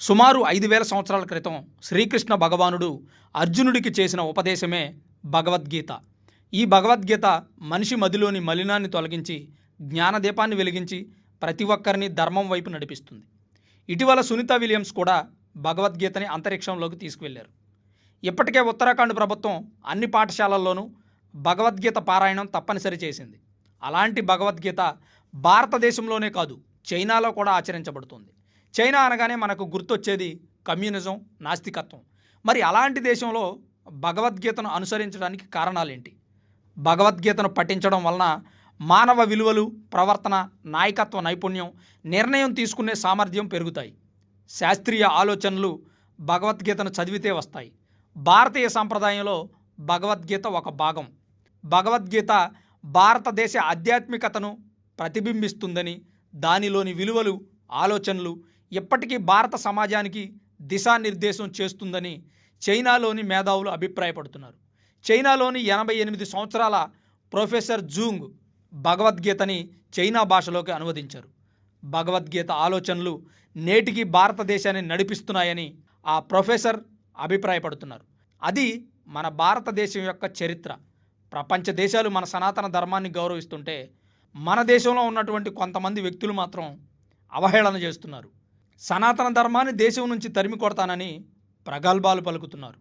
సుమారు ఐదు వేల సంవత్సరాల క్రితం శ్రీకృష్ణ భగవానుడు అర్జునుడికి చేసిన ఉపదేశమే భగవద్గీత. ఈ భగవద్గీత మనిషి మదిలోని మలినాన్ని తొలగించి జ్ఞానదీపాన్ని వెలిగించి ప్రతి ఒక్కరిని ధర్మం వైపు నడిపిస్తుంది. ఇటీవల సునీత విలియమ్స్ కూడా భగవద్గీతని అంతరిక్షంలోకి తీసుకువెళ్ళారు. ఇప్పటికే ఉత్తరాఖండ్ ప్రభుత్వం అన్ని పాఠశాలల్లోనూ భగవద్గీత పారాయణం తప్పనిసరి చేసింది. అలాంటి భగవద్గీత భారతదేశంలోనే కాదు చైనాలో కూడా ఆచరించబడుతుంది. చైనా అనగానే మనకు గుర్తొచ్చేది కమ్యూనిజం నాస్తికత్వం. మరి అలాంటి దేశంలో భగవద్గీతను అనుసరించడానికి కారణాలేంటి? భగవద్గీతను పఠించడం వలన మానవ విలువలు ప్రవర్తన నాయకత్వ నైపుణ్యం నిర్ణయం తీసుకునే సామర్థ్యం పెరుగుతాయి. శాస్త్రీయ ఆలోచనలు భగవద్గీతను చదివితే వస్తాయి. భారతీయ సాంప్రదాయంలో భగవద్గీత ఒక భాగం. భగవద్గీత భారతదేశ ఆధ్యాత్మికతను ప్రతిబింబిస్తుందని దానిలోని విలువలు ఆలోచనలు ఇప్పటికీ భారత సమాజానికి దిశానిర్దేశం చేస్తుందని చైనాలోని మేధావులు అభిప్రాయపడుతున్నారు. చైనాలోని ఎనభై ఎనిమిది సంవత్సరాల ప్రొఫెసర్ జూంగ్ భగవద్గీతని చైనా భాషలోకి అనువదించారు. భగవద్గీత ఆలోచనలు నేటికి భారతదేశాన్ని నడిపిస్తున్నాయని ఆ ప్రొఫెసర్ అభిప్రాయపడుతున్నారు. అది మన భారతదేశం యొక్క చరిత్ర. ప్రపంచ దేశాలు మన సనాతన ధర్మాన్ని గౌరవిస్తుంటే మన దేశంలో ఉన్నటువంటి కొంతమంది వ్యక్తులు మాత్రం అవహేళన చేస్తున్నారు. సనాతన ధర్మాన్ని దేశం నుంచి తరిమి కొడతానని ప్రగల్భాలు పలుకుతున్నారు.